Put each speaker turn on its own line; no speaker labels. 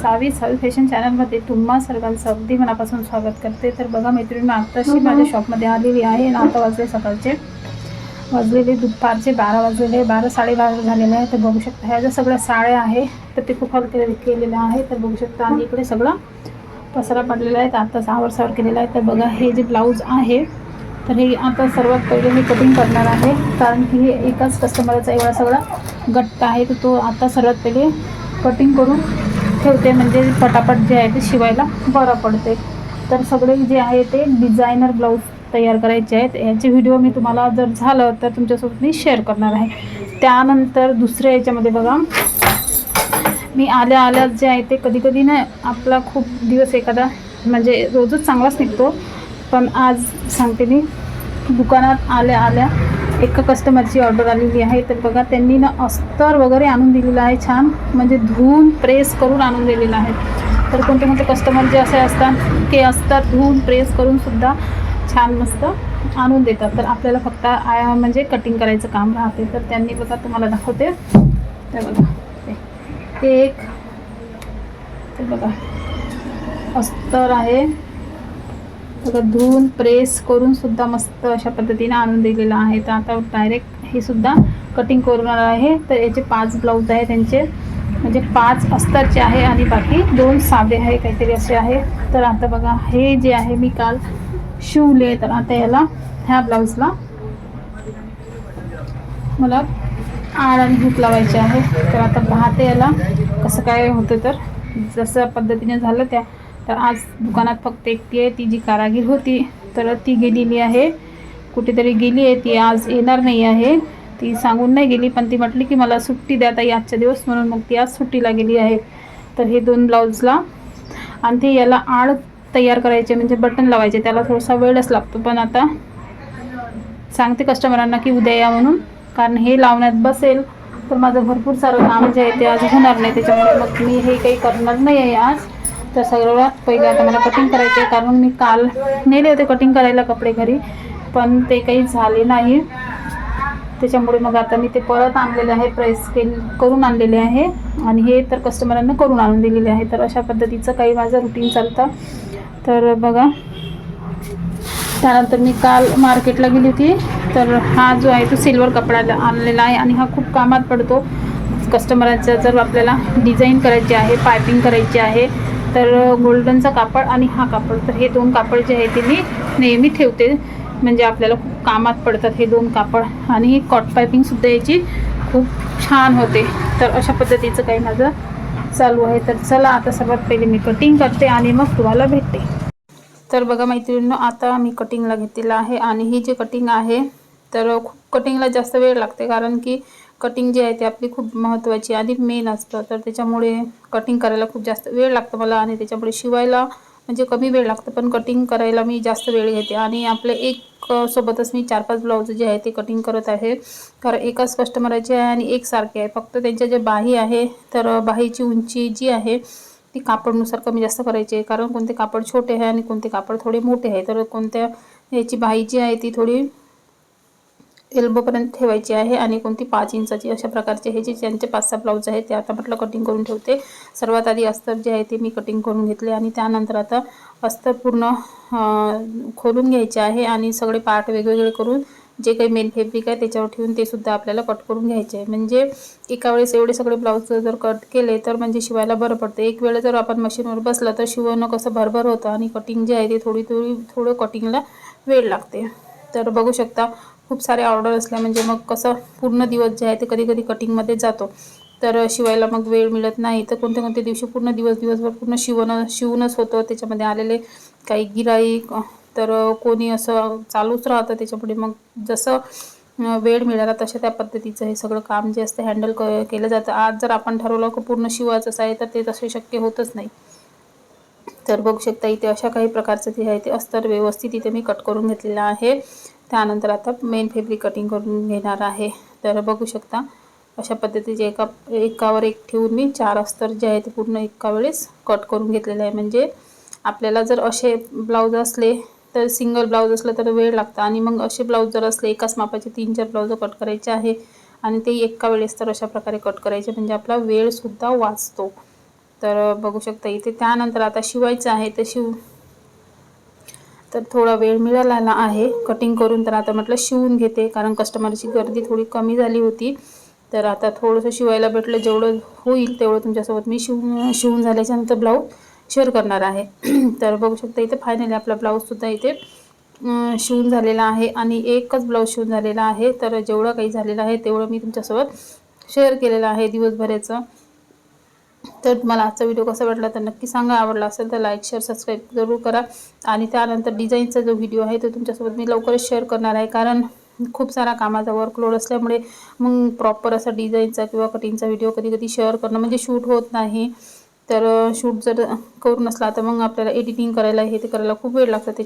सावी सावी fashion चॅनलमध्ये तुम्हा सर्वांचं अगदी मनापासून स्वागत करते. तर बघा मैत्रिणी आत्ताशी माझ्या शॉपमध्ये आलेली आहे. आणि आता वाजले सकाळचे. वाजलेले दुपारचे बारा वाजलेले. बारा साडेबारा झालेले आहे. तर बघू शकता ह्या ज्या सगळ्या साड्या आहे तर ते खूप केले केलेल्या आहे. तर बघू शकता आणि इकडे सगळं पसरा पडलेला आहे. तर आत्ताच आवरसावर केलेला आहे. तर बघा हे जे ब्लाऊज आहे तर हे आता सर्वात पहिले मी कटिंग करणार आहे. कारण की हे एकाच कस्टमरचा एवढा सगळा गट्ट आहे. तर तो आता सर्वात पहिले कटिंग करून ठेवते म्हणजे पटापट जे आहे ते शिवायला बरं पडते. तर सगळे जे आहे ते डिझायनर ब्लाऊज तयार करायचे आहेत. याचे व्हिडिओ मी तुम्हाला जर झालं तर तुमच्यासोबत मी शेअर करणार आहे. त्यानंतर दुसऱ्या याच्यामध्ये बघा. मी आल्या आल्या जे आहे ते कधी कधी ना आपला खूप दिवस एखादा म्हणजे रोजच चांगलाच निघतो. पण आज सांगते मी दुकानात आल्या आल्या एका कस्टमरची ऑर्डर आलेली आहे. तर बघा त्यांनी ना अस्तर वगैरे आणून दिलेलं आहे छान. म्हणजे धुवून प्रेस करून आणून दिलेलं आहे. तर कोणते कोणते कस्टमर जे असे असतात ते अस्तर धुवून प्रेस करूनसुद्धा छान मस्त आणून देतात. तर आपल्याला फक्त आया म्हणजे कटिंग करायचं काम राहते. तर त्यांनी बघा तुम्हाला दाखवते. तर बघा ते- ते एक ते बघा अस्तर आहे. सगळं धुवून प्रेस करून सुद्धा मस्त अशा पद्धतीने आणून दिलेलं आहे. तर आता डायरेक्ट हे सुद्धा कटिंग करून आहे. तर याचे पाच ब्लाऊज आहे त्यांचे म्हणजे पाच अस्तरचे आहे आणि बाकी दोन साधे आहे काहीतरी असे आहे. तर आता बघा हे जे आहे मी काल शिवले. तर आता याला ह्या ब्लाऊजला मला आड आणि हुक लावायचे आहे. तर आता पाहते याला कसं काय होतं तर. जसं पद्धतीने झालं त्या तर आज दुकानात फक्त एकटी आहे. ती जी कारागीर होती तर ती गेलेली आहे. कुठेतरी गेली आहे. ती आज येणार नाही आहे. ती सांगून नाही गेली पण ती म्हटली की मला सुट्टी द्या ताई आजच्या दिवस म्हणून मग ती आज सुट्टीला गेली आहे. तर हे दोन ब्लाऊजला आणि ते याला आड तयार करायचे म्हणजे बटन लावायचे. त्याला थोडासा वेळच लागतो पण आता सांगते कस्टमरांना की उद्या या म्हणून. कारण हे लावण्यात बसेल तर माझं भरपूर सारं काम जे आहे ते आज होणार नाही. त्याच्यामुळे मग मी हे काही करणार नाही आहे आज. तर सर्वात पहिले आता मला कटिंग करायचे आहे कारण मी काल नेले होते कटिंग करायला कपडे घरी पण ते काही झाले नाही. त्याच्यामुळे मग आता मी ते परत आणलेले आहे प्रेस केल करून आणलेले आहे. आणि हे तर कस्टमरांना करून आणून दिलेले आहे तर अशा पद्धतीचं काही माझं रुटीन चालतं. तर बघा त्यानंतर मी काल मार्केटला गेली होती तर हा जो आहे तो सिल्वर कपडा आणलेला आहे आणि हा खूप कामात पडतो. कस्टमरांचा जर आपल्याला डिझाईन करायची आहे पायपिंग करायची आहे तर गोल्डनचा कापड आणि हा कापड. तर हे दोन कापड जे आहे ते मी नेहमी ठेवते. म्हणजे आपल्याला खूप कामात पडतात हे दोन कापड. आणि ही कॉट पायपिंगसुद्धा याची खूप छान होते. तर अशा पद्धतीचं काही माझं चालू आहे. तर चला आता सर्वात पहिले मी कटिंग करते आणि मग तुम्हाला भेटते. तर बघा मैत्रिणींनो आता मी कटिंगला घेतलेलं आहे. आणि ही जी कटिंग आहे तर खूप कटिंगला जास्त वेळ लागते. कारण की कटिंग जी आहे ती आपली खूप महत्त्वाची आधी मेन असतं. तर त्याच्यामुळे कटिंग करायला खूप जास्त वेळ लागतो मला आणि त्याच्यामुळे शिवायला म्हणजे कमी वेळ लागतं. पण कटिंग करायला मी जास्त वेळ घेते. आणि आपले एक सोबतच मी चार पाच ब्लाऊज जे आहे ते कटिंग करत आहे. कारण एकाच कस्टमराचे आहे आणि एकसारखे आहे. फक्त त्यांच्या जे बाही आहे तर बाहीची उंची जी आहे ती कापडनुसार कमी जास्त करायची आहे. कारण कोणते कापड छोटे आहे आणि कोणते कापड थोडे मोठे आहे. तर कोणत्या याची बाही जी आहे ती थोडी एल्बोपर्यंत ठेवायची आहे आणि कोणती पाच इंचाची अशा प्रकारचे हे जे ज्यांचे पाच सहा ब्लाऊज आहे ते आता म्हटलं कटिंग करून ठेवते. सर्वात आधी अस्तर जे आहे ते मी कटिंग करून घेतले आणि त्यानंतर आता अस्तर पूर्ण खोलून घ्यायचे आहे आणि सगळे पार्ट वेगवेगळे करून जे काही मेन फॅब्रिक आहे त्याच्यावर ठेवून ते सुद्धा आपल्याला कट करून घ्यायचे आहे. म्हणजे एका वेळेस एवढे सगळे ब्लाऊज जर कट केले तर म्हणजे शिवायला बरं पडतं. एक वेळ जर आपण मशीनवर बसलं तर शिवणं कसं भरभर होतं आणि कटिंग जे आहे ते थोडी थोडी थोडं कटिंगला वेळ लागते. तर बघू शकता खूप सारे ऑर्डर असल्या म्हणजे मग कसं पूर्ण दिवस जे आहे ते कधी कधी कटिंगमध्ये जातो. तर शिवायला मग वेळ मिळत नाही. तर कोणत्या कोणत्या दिवशी पूर्ण दिवस दिवसभर पूर्ण शिवणं शिवूनच होतं. त्याच्यामध्ये आलेले काही गिराईक तर कोणी असं चालूच राहतं. त्याच्यापुढे मग जसं वेळ मिळाला तशा त्या पद्धतीचं हे सगळं काम जे असतं हँडल क केलं जातं. आज जर आपण ठरवलं की पूर्ण शिवायचंच आहे तर ते तसे शक्य होतच नाही. तर बघू शकता इथे अशा काही प्रकारचं जे आहे ते अस्तर व्यवस्थित इथे मी कट करून घेतलेलं आहे. त्यानंतर आता मेन फॅब्रिक कटिंग करून घेणार आहे. तर बघू शकता अशा पद्धतीचे एका एकावर एक ठेवून मी चार अस्तर जे आहे ते पूर्ण एका वेळेस कट करून घेतलेलं आहे. म्हणजे आपल्याला जर असे ब्लाऊज असले तर सिंगल ब्लाऊज असलं तर वेळ लागतं. आणि मग असे ब्लाऊज जर असले एकाच मापाचे तीन चार ब्लाऊज कट करायचे आहे आणि ते एका वेळेस तर अशा प्रकारे कट करायचे. म्हणजे आपला वेळसुद्धा वाचतो. तर बघू शकता इथे त्यानंतर आता शिवायचं आहे तर शिव तर थोडा वेळ मिळालेला आहे. कटिंग करून तर आता म्हटलं शिवून घेते कारण कस्टमरची गर्दी थोडी कमी झाली होती. तर आता थोडंसं शिवायला भेटलं जेवढं होईल तेवढं तुमच्यासोबत मी शिवून शिवून झाल्याच्यानंतर ब्लाऊज शेअर करणार आहे. तर बघू शकता इथे फायनली आपला ब्लाऊजसुद्धा इथे शिवून झालेला आहे आणि एकच ब्लाऊज शिवून झालेला आहे. तर जेवढं काही झालेलं आहे तेवढं मी तुमच्यासोबत शेअर केलेलं आहे दिवसभराचं. तर तुम्हाला आजचा व्हिडिओ कसा वाटला तर नक्की सांगा. आवडला असेल तर लाईक शेअर सबस्क्राईब जरूर करा. आणि त्यानंतर डिझाईनचा जो व्हिडिओ आहे तो तुमच्यासोबत मी लवकरच शेअर करणार आहे. कारण खूप सारा कामाचा वर्कलोड असल्यामुळे मग प्रॉपर असा डिझाईनचा किंवा कटिंगचा व्हिडिओ कधी कधी शेअर करणं म्हणजे शूट होत नाही. तर शूट जर करून नसला तर मग आपल्याला एडिटिंग करायला हे ते करायला खूप वेळ लागतो. त्याच्या